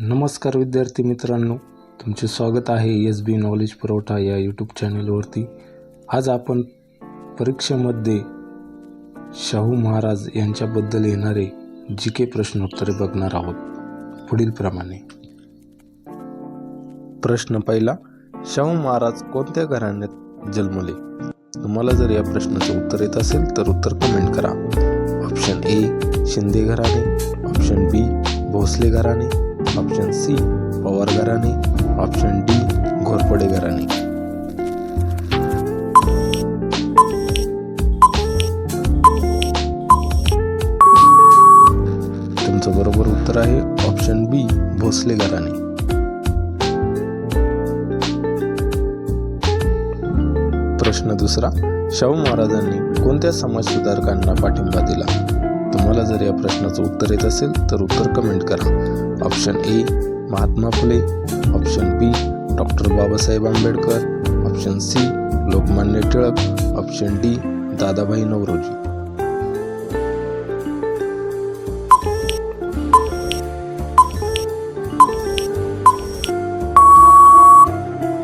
नमस्कार विद्यार्थी मित्रांनो तुमचे स्वागत आहे एस बी नॉलेज पुरवठा या यूट्यूब चॅनलवरती. आज आपण परीक्षेमध्ये शाहू महाराज यांच्याबद्दल येणारे जी के प्रश्नोत्तरे बघणार आहोत. पुढीलप्रमाणे प्रश्न पहिला शाहू महाराज कोणत्या घराण्यात जन्मले? तुम्हाला जर या प्रश्नाचं उत्तर येत असेल तर उत्तर कमेंट करा. ऑप्शन ए शिंदे घराणे. ऑप्शन बी भोसले घराणे. ऑप्शन सी पवार घराणे. ऑप्शन डी घोरपडे घराणे. तुमचं बरोबर उत्तर आहे ऑप्शन बी भोसले घराणे. प्रश्न दुसरा शाहू महाराजांनी कोणत्या समाजसुधारकांना पाठिंबा दिला? तुम्हाला जर या प्रश्नाचं उत्तर येत असेल तर उत्तर कमेंट करा. Option A Mahatma Phule. Option B doctor Babasaheb Ambedkar. Option C Lokmanya Tilak. Option D Dadabhai Naoroji.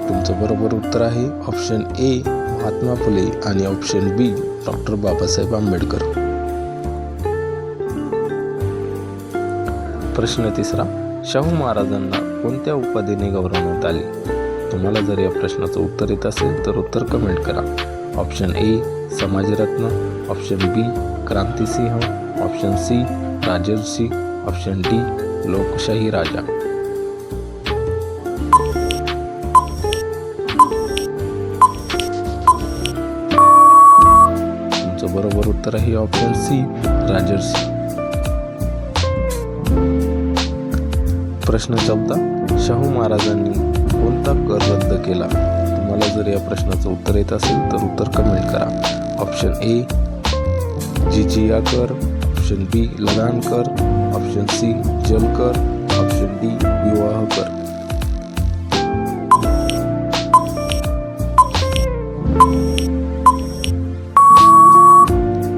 तुमचं बरोबर उत्तर आहे. Option A Mahatma Phule. आणि option B doctor Babasaheb Ambedkar. प्रश्न तिसरा शाहू महाराजांना कोणत्या उपाधीने गौरवण्यात आले? तुम्हाला जर या प्रश्नाचं उत्तर येत असेल तर उत्तर कमेंट करा. ऑप्शन ए समाजरत्न. ऑप्शन बी क्रांतिसिंह. ऑप्शन सी राजर्षी. ऑप्शन डी लोकशाही राजा. तुमचं बरोबर उत्तर आहे ऑप्शन सी राजर्षी. प्रश्न चौथा शाहू महाराजांनी कोणता कर रद्द केला? तुम्हाला जर या प्रश्नाचं उत्तर येत असेल तर उत्तर कमेंट करा. ऑप्शन ए जिजिया कर. ऑप्शन बी लगान कर. ऑप्शन सी जल कर. ऑप्शन डी विवाह कर.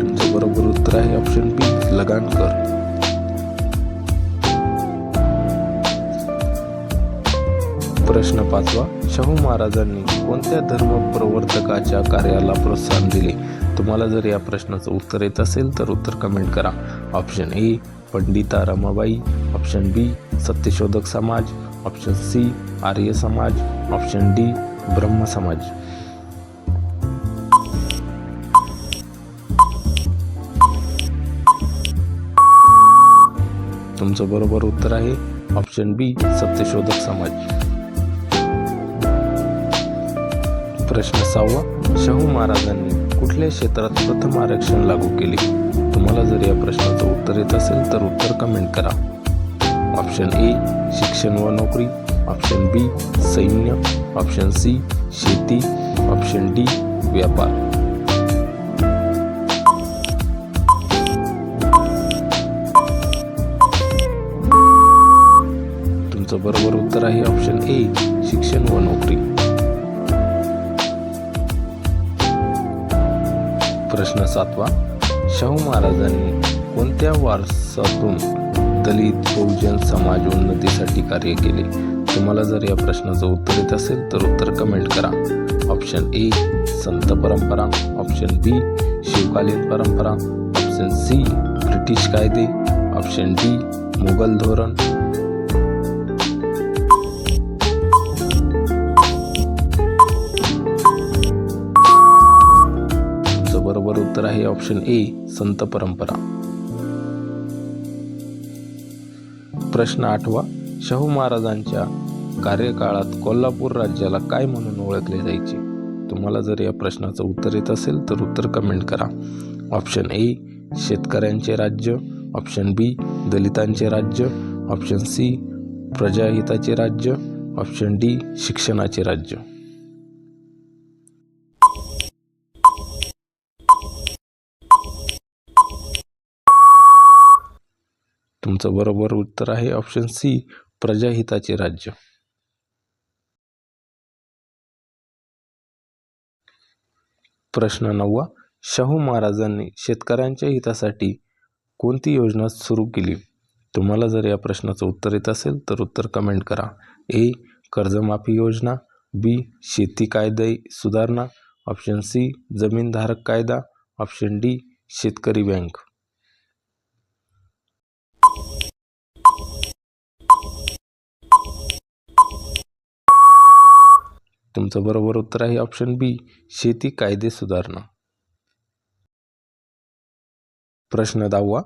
तुमचं बरोबर उत्तर आहे ऑप्शन बी लगान कर. प्रश्न पाचवा. शाहू महाराजांनी कोणत्या धर्म प्रवर्तकाच्या कार्याला प्रोत्साहन दिले? तुम्हाला जर या प्रश्नाचं उत्तर येत असेल तर उत्तर कमेंट करा. Option A Pandita Ramabai. Option B Satyashodhak Samaj. Option C Arya Samaj. Option D ब्रह्म समाज. तुमचं बरोबर उत्तर आहे. ऑप्शन बी सत्यशोधक समाज. प्रश्न सहावा. शाहू महाराजांनी कुठल्या क्षेत्रात प्रथम आरक्षण लागू केले? तुम्हाला जर या प्रश्नाचं उत्तर येत असेल तर उत्तर कमेंट करा. ऑप्शन ए शिक्षण व नोकरी. ऑप्शन बी सैन्य. ऑप्शन सी शेती. ऑप्शन डी व्यापार. तुमचं बरोबर उत्तर आहे ऑप्शन ए शिक्षण व नोकरी. प्रश्न सातवा. शाहू महाराजांनी कोणत्या वारसातून दलित बहुजन समाज उन्नतीसाठी कार्य केले? तुम्हाला जर या प्रश्नाचं उत्तर येत असेल तर उत्तर कमेंट करा. ऑप्शन ए संत परंपरा. ऑप्शन बी शिवकालीन परंपरा. ऑप्शन सी ब्रिटिश कायदे. ऑप्शन डी मुघल धोरण. उत्तर आहे ऑप्शन ए संत परंपरा. प्रश्न आठवा शाहू महाराजांच्या कार्यकाळात कोल्हापूर राज्याला काय म्हणून ओळखले जायचे? तुम्हाला जर या प्रश्नाचं उत्तर येत असेल तर उत्तर कमेंट करा. ऑप्शन ए शेतकऱ्यांचे राज्य. ऑप्शन बी दलितांचे राज्य. ऑप्शन सी प्रजाहिताचे राज्य. ऑप्शन डी शिक्षणाचे राज्य. तुमचं बरोबर उत्तर आहे ऑप्शन सी प्रजाहिताचे राज्य. प्रश्न नववा शाहू महाराजांनी शेतकऱ्यांच्या हितासाठी कोणती योजना सुरू केली? तुम्हाला जर या प्रश्नाचं उत्तर येत असेल तर उत्तर कमेंट करा. ए कर्जमाफी योजना बी शेती कायदे सुधारणा ऑप्शन सी जमीनधारक कायदा ऑप्शन डी शेतकरी बँक तुमचं बरोबर उत्तर आहे. ऑप्शन बी शेती कायदे सुधारणा. प्रश्न दहावा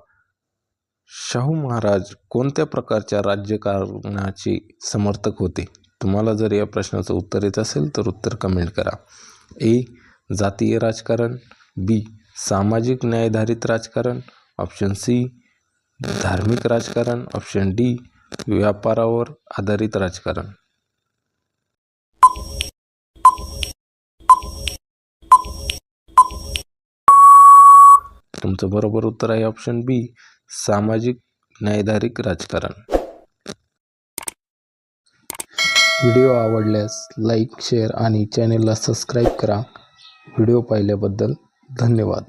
शाहू महाराज कोणत्या प्रकारच्या राज्यकारणाचे समर्थक होते? तुम्हाला जर या प्रश्नाचं उत्तर येत असेल तर उत्तर कमेंट करा. ए जातीय राजकारण. बी सामाजिक न्यायधारित राजकारण. ऑप्शन सी धार्मिक राजकारण. ऑप्शन डी व्यापारावर आधारित राजकारण. तुमचं बरोबर उत्तर आहे ऑप्शन बी सामाजिक न्यायधारिक राजकारण. व्हिडिओ आवडल्यास लाईक शेअर आणि चॅनेलला सबस्क्राईब करा. व्हिडिओ पाहिल्याबद्दल धन्यवाद.